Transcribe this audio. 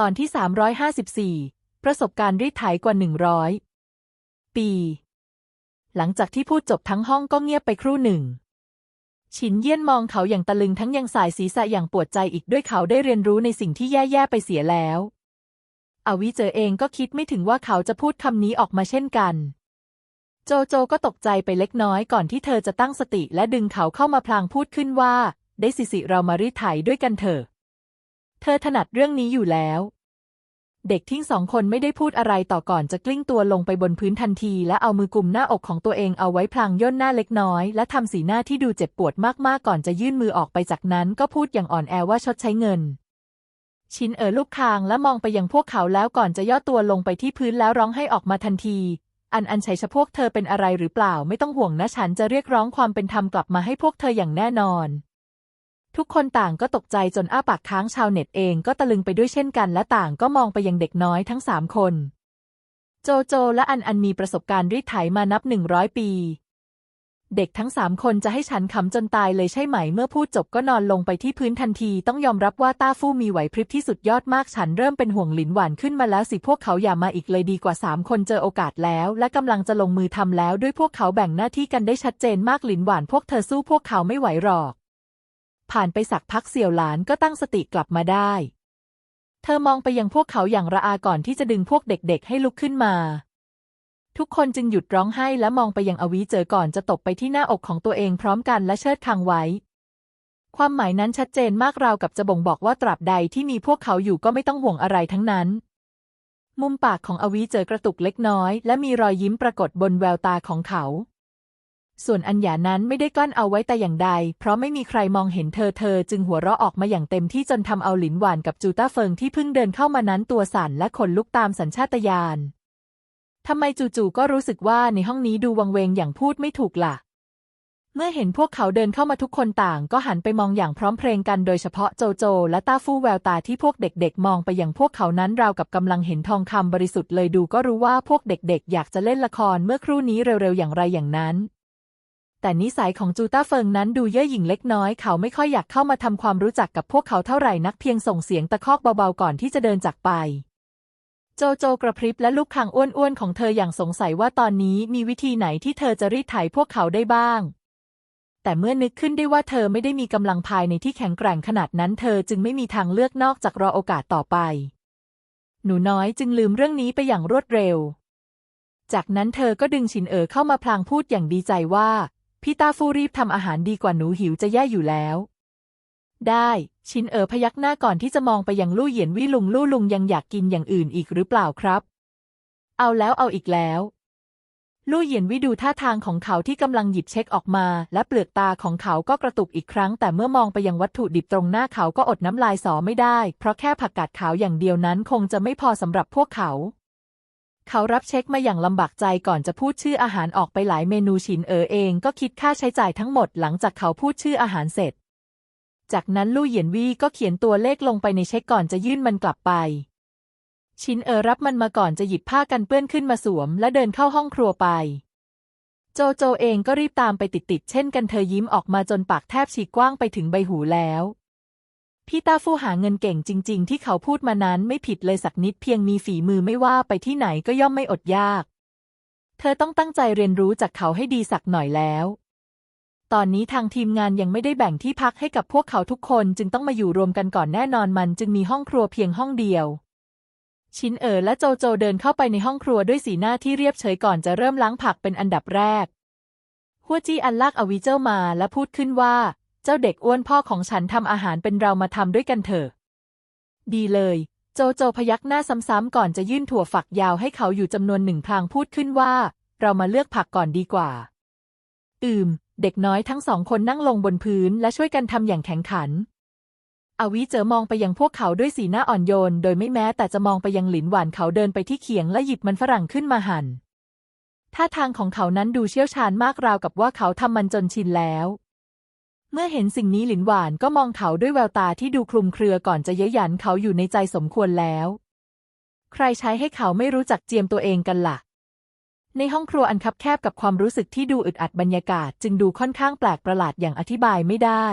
ตอนที่ 354 ประสบการณ์รีดไถกว่า 100 ปี หลังจากที่พูดจบทั้งห้องก็เงียบไปครู่หนึ่ง ฉินเยี่ยนมองเขาอย่างตะลึงทั้งยังสายศีรษะอย่างปวดใจอีกด้วยเขาได้เรียนรู้ในสิ่งที่แย่ ๆ ไปเสียแล้ว อวิเจอเองก็คิดไม่ถึงว่าเขาจะพูดคำนี้ออกมาเช่นกัน โจโจก็ตกใจไปเล็กน้อยก่อนที่เธอจะตั้งสติและดึงเขาเข้ามาพลางพูดขึ้นว่า ได้สิสิเรามารีดไถด้วยกันเถอะ เธอถนัดเรื่องนี้อยู่แล้ว เด็กทิ้งสองคนไม่ได้พูดอะไรต่อก่อนจะกลิ้งตัวลงไปบนพื้นทันที และเอามือกุมหน้าอกของตัวเองเอาไว้พลางย่นหน้าเล็กน้อย และทำสีหน้าที่ดูเจ็บปวดมากๆก่อนจะยื่นมือออกไปจากนั้นก็พูดอย่างอ่อนแอว่าชดใช้เงิน ชินเอ๋อลูกคางและมองไปยังพวกเขาแล้วก่อนจะย่อตัวลงไปที่พื้นแล้วร้องให้ออกมาทันทีอันอันชัยชะพวกเธอเป็นอะไรหรือเปล่าไม่ต้องห่วงนะฉันจะเรียกร้องความเป็นธรรมกลับมาให้พวกเธออย่างแน่นอน ทุกคนต่างก็ตกใจจนอ้าปากค้างชาวเน็ตเองก็ตะลึงไปด้วยเช่นกันและต่างก็มองไปยังเด็กน้อยทั้งสามคน โจโจและอันอันมีประสบการณ์รีดไถมานับหนึ่งร้อยปี เด็กทั้งสามคนจะให้ฉันขำจนตายเลยใช่ไหม เมื่อพูดจบก็นอนลงไปที่พื้นทันที ต้องยอมรับว่าต้าฟู่มีไหวพริบที่สุดยอดมากฉันเริ่มเป็นห่วงหลินหวานขึ้นมาแล้วสิพวกเขาอย่ามาอีกเลยดีกว่าสามคนเจอโอกาสแล้ว และกำลังจะลงมือทำแล้ว ด้วยพวกเขาแบ่งหน้าที่กันได้ชัดเจนมากหลินหวานพวกเธอสู้พวกเขาไม่ไหวหรอก ผ่านไปสักพักเสี่ยวหลานก็ตั้งสติกลับมาได้ เธอมองไปยังพวกเขาอย่างระอาก่อนที่จะดึงพวกเด็กๆ ให้ลุกขึ้นมา ทุกคนจึงหยุดร้องไห้และมองไปยังอวีเจอก่อนจะตบไปที่หน้าอกของตัวเองพร้อมกันและเชิดคางไว้ ความหมายนั้นชัดเจนมากราวกับจะบ่งบอกว่าตราบใดที่มีพวกเขาอยู่ก็ไม่ต้องห่วงอะไรทั้งนั้น มุมปากของอวีเจอกระตุกเล็กน้อย และมีรอยยิ้มปรากฏบนแววตาของเขา ส่วนอัญญานั้นไม่ได้กลั้นเอาไว้แต่อย่างใด เพราะไม่มีใครมองเห็นเธอเธอจึงหัวเราะออกมาอย่างเต็มที่จนทำเอาหลินหวานกับจูต้าเฟิงที่เพิ่งเดินเข้ามานั้นตัวสั่นและขนลุกตามสัญชาตญาณทำไมจู่ๆก็รู้สึกว่าในห้องนี้ดูวังเวงอย่างพูดไม่ถูกล่ะ เมื่อเห็นพวกเขาเดินเข้ามาทุกคนต่างก็หันไปมองอย่างพร้อมเพรียงกันโดยเฉพาะโจโจ และต้าฟู่แววตาที่พวกเด็กๆ มองไปอย่างพวกเขานั้นราวกับกำลังเห็นทองคำบริสุทธิ์เลยดูก็รู้ว่าพวกเด็กๆ อยากจะเล่นละครเมื่อครู่นี้เร็วๆอย่างไรอย่างนั้น แต่นิสัยของจูต้าเฟิงนั้นดูเย่อหยิ่งเล็กน้อย เขาไม่ค่อยอยากเข้ามาทำความรู้จักกับพวกเขาเท่าไหร่นักเพียงส่งเสียงตะคอกเบาๆก่อนที่จะเดินจากไป โจโจกระพริบและลูกคางอ้วนๆของเธออย่างสงสัยว่าตอนนี้มีวิธีไหนที่เธอจะรีดไถพวกเขาได้บ้าง แต่เมื่อนึกขึ้นได้ว่าเธอไม่ได้มีกำลังภายในที่แข็งแกร่งขนาดนั้น เธอจึงไม่มีทางเลือกนอกจากรอโอกาสต่อไป หนูน้อยจึงลืมเรื่องนี้ไปอย่างรวดเร็วจากนั้นเธอก็ดึงฉินเอ๋อเข้ามาพลางพูดอย่างดีใจว่า พี่ตาฟูรีบทำอาหารดีกว่าหนูหิวจะแย่อยู่แล้ว ได้ ชินเอ๋อพยักหน้าก่อนที่จะมองไปยังลู่เหยียนวี่ลุงลู่ลุงยังอยากกินอย่างอื่นอีกหรือเปล่าครับ เอาแล้วเอาอีกแล้ว ลู่เหยียนวิดูท่าทางของเขาที่กำลังหยิบเช็คออกมา และเปลือกตาของเขาก็กระตุกอีกครั้ง แต่เมื่อมองไปยังวัตถุดิบตรงหน้าเขาก็อดน้ำลายสอไม่ได้ เพราะแค่ผักกาดขาวอย่างเดียวนั้นคงจะไม่พอสำหรับพวกเขา เขารับเช็คมาอย่างลำบากใจก่อนจะพูดชื่ออาหารออกไปหลายเมนูฉินเอ๋อเองก็คิดค่าใช้จ่ายทั้งหมดหลังจากเขาพูดชื่ออาหารเสร็จ จากนั้นลู่เหยียนวี่ก็เขียนตัวเลขลงไปในเช็คก่อนจะยื่นมันกลับไป ชินเอ๋อรับมันมาก่อนจะหยิบผ้ากันเปื้อนขึ้นมาสวม และเดินเข้าห้องครัวไป โจโจเองก็รีบตามไปติดๆเช่นกันเธอยิ้มออกมาจนปากแทบฉีกกว้างไปถึงใบหูแล้ว พี่ต้าฟู่หาเงินเก่งจริง ๆ ที่เขาพูดมานั้นไม่ผิดเลยสักนิดเพียงมีฝีมือไม่ว่าไปที่ไหนก็ย่อมไม่อดยาก เธอต้องตั้งใจเรียนรู้จากเขาให้ดีสักหน่อยแล้ว ตอนนี้ทางทีมงานยังไม่ได้แบ่งที่พักให้กับพวกเขาทุกคนจึงต้องมาอยู่รวมกันก่อนแน่นอนมันจึงมีห้องครัวเพียงห้องเดียว ชินเอ๋อและโจโจเดินเข้าไปในห้องครัวด้วยสีหน้าที่เรียบเฉยก่อนจะเริ่มล้างผักเป็นอันดับแรก หัวจี้อันลากอวิเจ้ามาและพูดขึ้นว่า เจ้าเด็กอ้วนพ่อของฉันทำอาหารเป็นเรามาทำด้วยกันเถอะ ดีเลย โจโจพยักหน้าซ้ำๆก่อนจะยื่นถั่วฝักยาวให้เขาอยู่จำนวนหนึ่งพลางพูดขึ้นว่า เรามาเลือกผักก่อนดีกว่า อืม เด็กน้อยทั้งสองคนนั่งลงบนพื้นและช่วยกันทำอย่างแข็งขัน อวิเจอมองไปยังพวกเขาด้วยสีหน้าอ่อนโยน โดยไม่แม้แต่จะมองไปยังหลินหวานเขาเดินไปที่เขียงและหยิบมันฝรั่งขึ้นมาหั่นท่าทางของเขานั้นดูเชี่ยวชาญมากราวกับว่าเขาทำมันจนชินแล้ว เมื่อเห็นสิ่งนี้หลินหวานก็มองเขาด้วยแววตาที่ดูคลุมเครือก่อนจะเย้ยหยันเขาอยู่ในใจสมควรแล้ว ใครใช้ให้เขาไม่รู้จักเจียมตัวเองกันล่ะ ในห้องครัวอันคับแคบกับความรู้สึกที่ดูอึดอัดบรรยากาศ จึงดูค่อนข้างแปลกประหลาดอย่างอธิบายไม่ได้